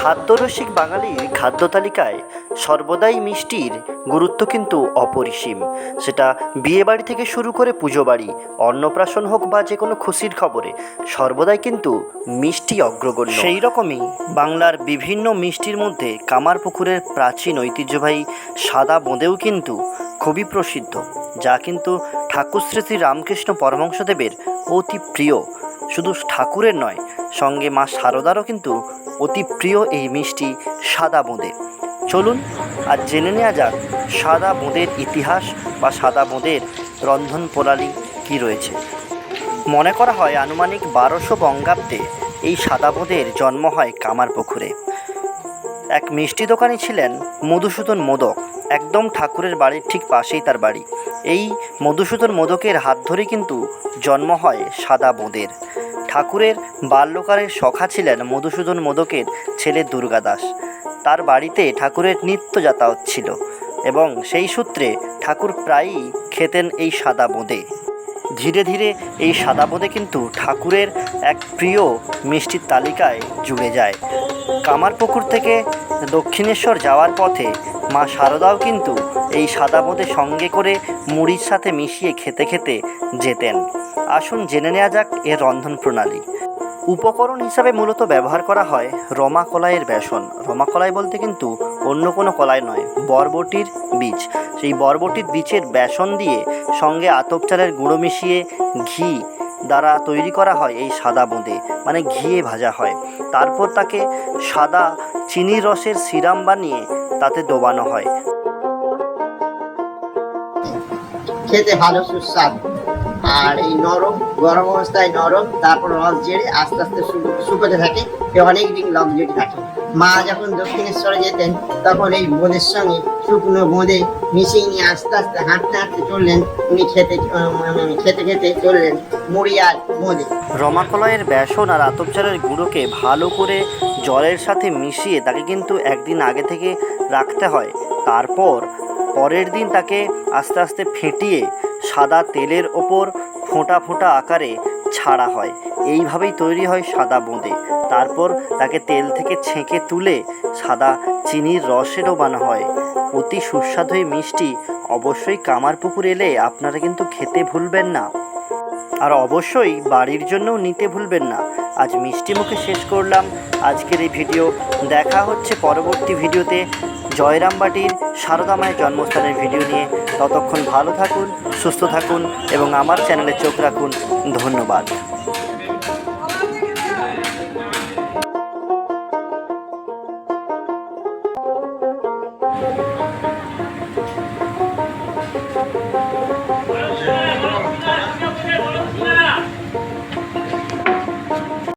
খাদ্যরসিক বাঙালির খাদ্য তালিকায় সর্বদাই মিষ্টির গুরুত্ব কিন্তু অপরিসীম। সেটা বিয়েবাড়ি থেকে শুরু করে পুজো বাড়ি, অন্নপ্রাশন হোক বা যে কোনো খুশির খবরে, সর্বদাই কিন্তু মিষ্টি অগ্রগণ্য। সেই রকমই বাংলার বিভিন্ন মিষ্টির মধ্যে কামারপুকুরের প্রাচীন ঐতিহ্যবাহী সাদা বোঁদেও কিন্তু খুবই প্রসিদ্ধ, যা কিন্তু ঠাকুর শ্রী শ্রী রামকৃষ্ণ পরমহংসদেবের অতি প্রিয়। শুধু ঠাকুরের নয়, সঙ্গে মা শারদারও কিন্তু অতি প্রিয় এই মিষ্টি সাদা বোঁদে। চলুন আর জেনে নেওয়া যাক সাদা বোঁদের ইতিহাস বা সাদা বোঁদের রন্ধন প্রণালী কী রয়েছে। মনে করা হয় আনুমানিক বারোশো বঙ্গাব্দে এই সাদা বোঁদের জন্ম হয় কামারপুকুরে এক মিষ্টি দোকানি ছিলেন মধুসূদন মোদক। একদম ঠাকুরের বাড়ির ঠিক পাশেই তার বাড়ি। এই মধুসূদন মোদকের হাত ধরে কিন্তু জন্ম হয় সাদা বোঁদের। ঠাকুরের বাল্যকালের সখা ছিলেন মধুসূদন মোদকের ছেলে দুর্গা দাস। তার বাড়িতে ঠাকুরের নিত্য যাতায়াত ছিল এবং সেই সূত্রে ঠাকুর প্রায়ই খেতেন এই সাদা বোঁদে। ধীরে ধীরে এই সাদা বোঁদে কিন্তু ঠাকুরের এক প্রিয় মিষ্টির তালিকায় জুড়ে যায়। কামারপুকুর থেকে দক্ষিণেশ্বর যাওয়ার পথে মা শারদাও কিন্তু এই সাদা বোঁদে সঙ্গে করে মুড়ির সাথে মিশিয়ে খেতে খেতে যেতেন। আসুন জেনে নেওয়া যাক এর রন্ধন প্রণালী। উপকরণ হিসাবে মূলত ব্যবহার করা হয় রমা কলাইয়ের বেসন। রমা কলাই বলতে কিন্তু অন্য কোনো কলাই নয়, বরবটির বীজ। সেই বরবটির বীজের বেসন দিয়ে সঙ্গে আতপ চালের গুঁড়ো মিশিয়ে ঘি দ্বারা তৈরি করা হয় এই সাদা বোঁদে মানে ঘিয়ে ভাজা হয়। তারপর তাকে সাদা চিনির রসের সিরাম বানিয়ে তাতে ডোবানো হয়। খেতে ভালো সুস্বাদু। আর এই নরম গরম অবস্থায় নরম তারপর রস জেড়ে আস্তে আস্তে শুকোতে থাকে। অনেক দিন লংজিটি থাকে। মা যখন দক্ষিণেশ্বরে যেতেন তখন এই বোঁদের সঙ্গে শুকনো বোঁদে মিশিয়ে নিয়ে আস্তে আস্তে হাঁটতে হাঁটতে চললেন। উনি খেতে খেতে খেতে চললেন মুড়ি আর বোঁদে। রমাকলয়ের বেসন আর আতপ চালের গুঁড়োকে ভালো করে জলের সাথে মিশিয়ে তাকে কিন্তু একদিন আগে থেকে রাখতে হয়। তারপর পরের দিন তাকে আস্তে আস্তে ফেটিয়ে সাদা তেলের ওপর ফোঁটা ফোঁটা আকারে ছাড়া হয়। এইভাবেই তৈরি হয় সাদা বোঁদে। তারপর তাকে তেল থেকে ছেঁকে তুলে সাদা চিনির রসেরও বানা হয়। অতি সুস্বাদু মিষ্টি। অবশ্যই কামার পুকুর এলে আপনারা কিন্তু খেতে ভুলবেন না। আর অবশ্যই বাড়ির জন্যও নিতে ভুলবেন না। আজ মিষ্টি মুখে শেষ করলাম। আজকের এই ভিডিও দেখা হচ্ছে পরবর্তী ভিডিওতে। জয়রামবাটির মায়ের জন্মস্থানের ভিডিও নিয়ে। ততক্ষণ ভালো থাকুন, সুস্থ থাকুন এবং আমার চ্যানেলে চোখ রাখুন। ধন্যবাদ।